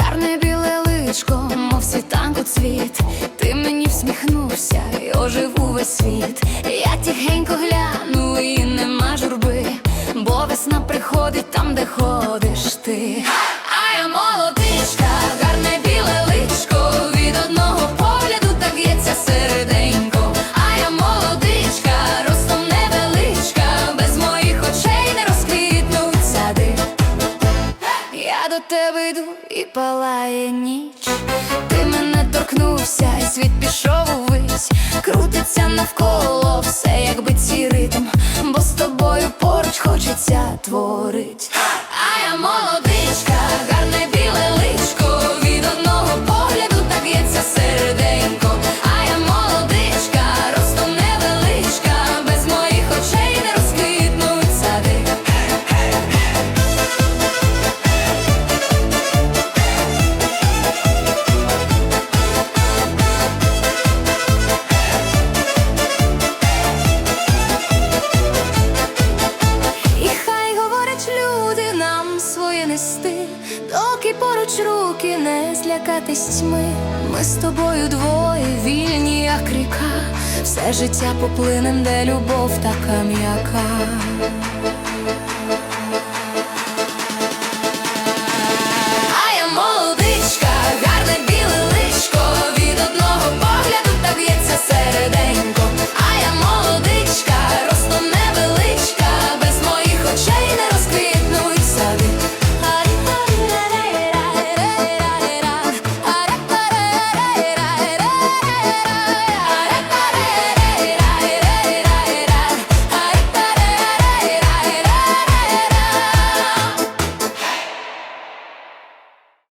Гарне біле личко, мов світанку цвіт. Ти мені всміхнувся і ожив увесь світ. Я тихенько гляну і нема журби, бо весна приходить там, де ходиш ти. А я молодичка, тебе йду і палає ніч. Ти мене торкнувся, і світ пішов увесь, Крутиться навколо все, якби цей ритм, бо з тобою поруч хочеться творить. А я молодичка, поруч руки не злякатись тьми. Ми з тобою двоє вільні, як ріка, все життя поплинем, де любов така м'яка.